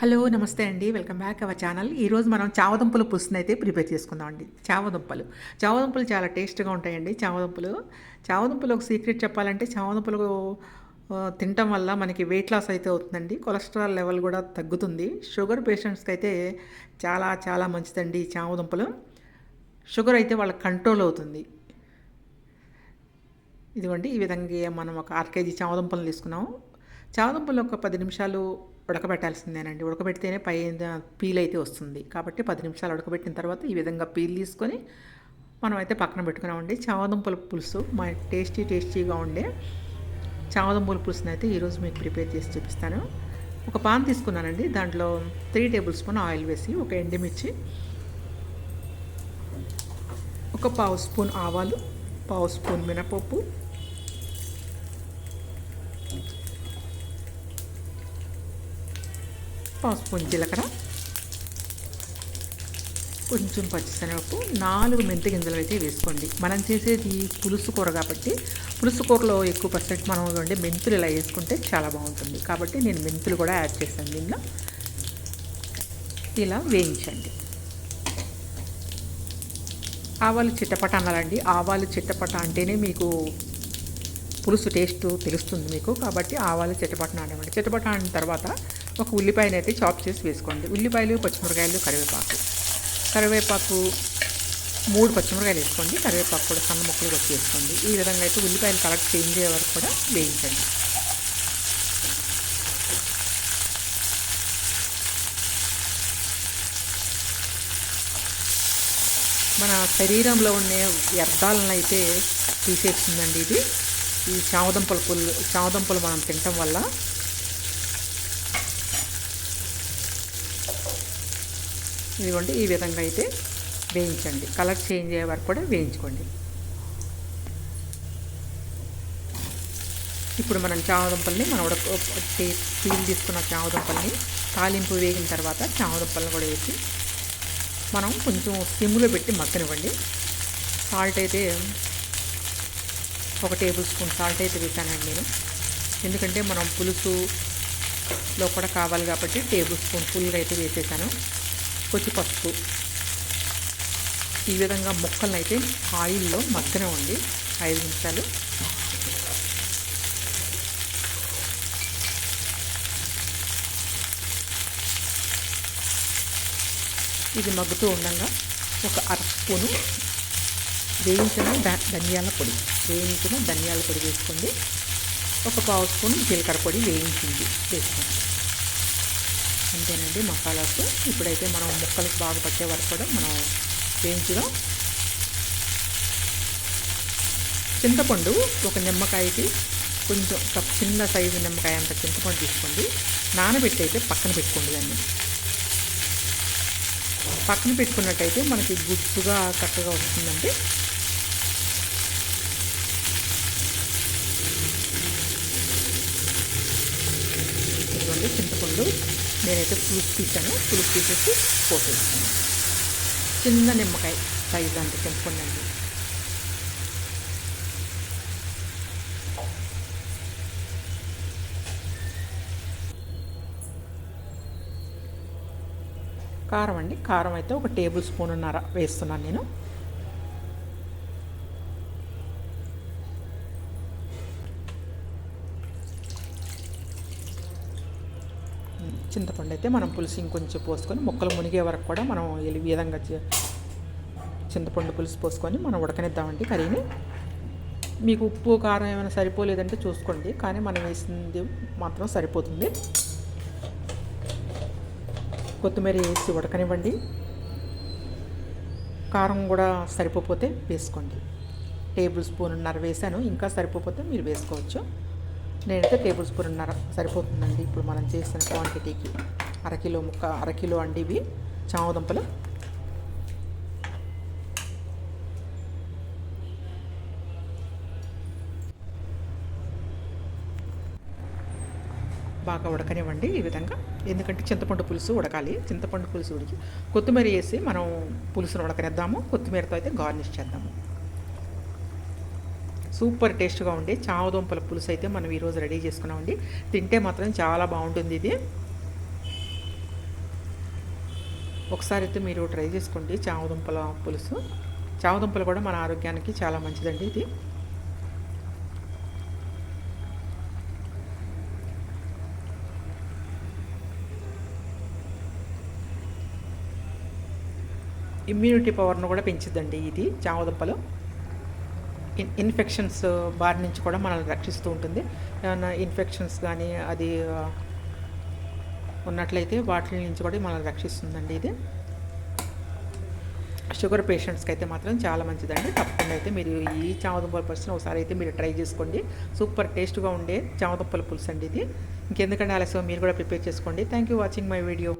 Hello నమస్తే అండి. Welcome back our channel. ఈరోజు మనం చావదుంపల పులుసుని అయితే ప్రిపేర్ చేసుకుందాం అండి. చావదుంపలు. చావదుంపలు చాలా టేస్ట్గా ఉంటాయండి. చావదుంపలు. చావదుంపలు ఒక సీక్రెట్ చెప్పాలంటే చావదుంపలు తినటం వల్ల మనకి వెయిట్ లాస్ అయితే అవుతుందండి. కొలెస్ట్రాల్ లెవెల్ కూడా తగ్గుతుంది. షుగర్ పేషెంట్స్కి అయితే చాలా చాలా మంచిదండి ఈ చావదుంపలు. షుగర్ అయితే వాళ్ళకి కంట్రోల్ అవుతుంది. ఇదిగోండి ఈ విధంగా మనం ఒక అర కేజీ చామదుంపలు తీసుకున్నాం చామదుంపలు ఒక పది నిమిషాలు ఉడకబెట్టాల్సిందేనండి. ఉడకబెడితేనే పై పీల్ అయితే వస్తుంది. కాబట్టి పది నిమిషాలు ఉడకబెట్టిన తర్వాత ఈ విధంగా పీల్ తీసుకొని మనం అయితే పక్కన పెట్టుకున్నామండి. చామదుంపల పులుసు మా టేస్టీ టేస్టీగా ఉండే చామదుంపల పులుసుని అయితే ఈరోజు మీకు ప్రిపేర్ చేసి చూపిస్తాను. ఒక పాన్ తీసుకున్నానండి. దాంట్లో త్రీ టేబుల్ స్పూన్ ఆయిల్ వేసి ఒక ఎండుమిర్చి ఒక పావు స్పూన్ ఆవాలు పావు స్పూన్ మినపప్పు పావు స్పూన్ జీలకర్ర కొంచెం పచ్చిశనగపు నాలుగు మెంతి గింజలు అయితే వేసుకోండి. మనం చేసేది పులుసు కూర కాబట్టి పులుసు కూరలో ఎక్కువ పర్సెంట్ మనం ఉండే మెంతులు ఇలా వేసుకుంటే చాలా బాగుంటుంది. కాబట్టి నేను మెంతులు కూడా యాడ్ చేశాను దీనిలో ఇలా వేయించండి. ఆవాలు చిట్టపట అనాలండి. ఆవాలు చిట్టపట అంటేనే మీకు పులుసు టేస్ట్ తెలుస్తుంది మీకు. కాబట్టి ఆవాలు చిట్టపట ఆడమండి చిట్టపట ఆడిన తర్వాత ఒక ఉల్లిపాయని అయితే చాప్ చేసి వేసుకోండి. ఉల్లిపాయలు పచ్చిమిరకాయలు కరివేపాకు. కరివేపాకు మూడు పచ్చిమిరకాయలు వేసుకోండి. కరివేపాకు కూడా సన్న ముక్కలు కొట్టి వేసుకోండి. ఈ విధంగా అయితే ఉల్లిపాయలు కలర్ చేంజ్ అయ్యే వరకు కూడా వేయించండి. మన శరీరంలో ఉండే వ్యర్థాలను అయితే తీసేస్తుందండి ఇది. ఈ చామదుంపల పుల్లు చామదుంపలు మనం తినటం వల్ల ఇదిగోండి ఈ విధంగా అయితే వేయించండి. కలర్ చేంజ్ అయ్యే వరకు కూడా వేయించుకోండి. ఇప్పుడు మనం చామదుంపల్ని మనం ఉడక టీ- పీల్ తీసుకున్న చామదుంపల్ని తాలింపు వేగిన తర్వాత చామదుంపలను కూడా వేసి మనం కొంచెం సిమ్లో పెట్టి మక్కనివ్వండి సాల్ట్ అయితే ఒక టేబుల్ స్పూన్ సాల్ట్ అయితే వేసానండి నేను. ఎందుకంటే మనం పులుసులో కూడా కావాలి కాబట్టి టేబుల్ స్పూన్ ఫుల్గా అయితే వేసేసాను. కొద్ది పసుపు. ఈ విధంగా ముక్కలను అయితే ఆయిల్లో ఉంది ఐదు నిమిషాలు. ఇది మగ్గుతూ ఉండగా ఒక అర స్పూను వేయించిన ధనియాల పొడి. వేయించిన ధనియాల పొడి వేసుకోండి. ఒక పావు స్పూన్ జీలకర్ర పొడి వేయించింది వేసుకోండి. అంతేనండి మసాలాస్ ఇప్పుడైతే మనం ముక్కలకు బాగా పట్టే వరకు కూడా మనం వేయించుదాం చింతపండు ఒక నిమ్మకాయకి కొంచెం ఒక చిన్న సైజు నిమ్మకాయ అంత చింతపండు తీసుకోండి. నానబెట్టి అయితే పక్కన పెట్టుకోండి దాన్ని. పక్కన పెట్టుకున్నట్టయితే మనకి గుజ్జుగా చక్కగా వస్తుందండి. ఇదిగోండి చింతపండు నేనైతే పులుపు తీసాను. పులుపు తీసేసి పోసేస్తాను. చిన్న నిమ్మకాయ సైజ్ అంత చింతపండు అండి. కారం అండి. కారం అయితే ఒక టేబుల్ స్పూన్ ఉన్నర వేస్తున్నాను నేను. చింతపండు అయితే మనం పులుసు ఇంకొంచెం పోసుకొని ముక్కలు మునిగే వరకు కూడా మనం ఈ విధంగా చే- చింతపండు పులుసు పోసుకొని మనం ఉడకనిద్దామండి. కర్రీని మీకు ఉప్పు కారం ఏమైనా సరిపోలేదంటే చూసుకోండి. కానీ మనం వేసింది మాత్రం సరిపోతుంది. కొత్తిమీర వేసి ఉడకనివ్వండి. కారం కూడా సరిపోతే వేసుకోండి. టేబుల్ స్పూన్నర వేసాను. ఇంకా సరిపోతే మీరు వేసుకోవచ్చు. నేనైతే టేబుల్ స్పూన్నర సరిపోతుందండి. ఇప్పుడు మనం చేసిన క్వాంటిటీకి అరకిలో ముక్క అరకిలో అండి ఇవి చామదుంపలు. బాగా ఉడకనివ్వండి ఈ విధంగా. ఎందుకంటే చింతపండు పులుసు ఉడకాలి. చింతపండు పులుసు ఉడికి కొత్తిమీర వేసి మనం పులుసును ఉడకనిద్దాము. కొత్తిమీరతో అయితే గార్నిష్ చేద్దాము. సూపర్ టేస్ట్గా ఉండే చామదుంపల పులుసు అయితే మనం ఈరోజు రెడీ చేసుకున్నామండి తింటే మాత్రం చాలా బాగుంటుంది ఇది. ఒకసారి అయితే మీరు ట్రై చేసుకోండి చామదుంపల పులుసు. చామదుంపలు కూడా మన ఆరోగ్యానికి చాలా మంచిదండి ఇది. ఇమ్యూనిటీ పవర్ను కూడా పెంచుద్దండి ఇది చామదుంపలు. ఇన్ ఇన్ఫెక్షన్స్ బారి నుంచి కూడా మనల్ని రక్షిస్తూ ఉంటుంది. ఏమైనా ఇన్ఫెక్షన్స్ కానీ అది ఉన్నట్లయితే వాటి నుంచి కూడా మనల్ని రక్షిస్తుందండి ఇది. షుగర్ పేషెంట్స్కి అయితే మాత్రం చాలా మంచిదండి. తప్పకుండా అయితే మీరు ఈ చామదుంపల పులుసుని ఒకసారి అయితే మీరు ట్రై చేసుకోండి. సూపర్ టేస్ట్గా ఉండే చామదుంపల పులుసు అండి ఇది. ఇంకెందుకంటే ఆలస్యం? మీరు కూడా ప్రిపేర్ చేసుకోండి. Thank you watching my video.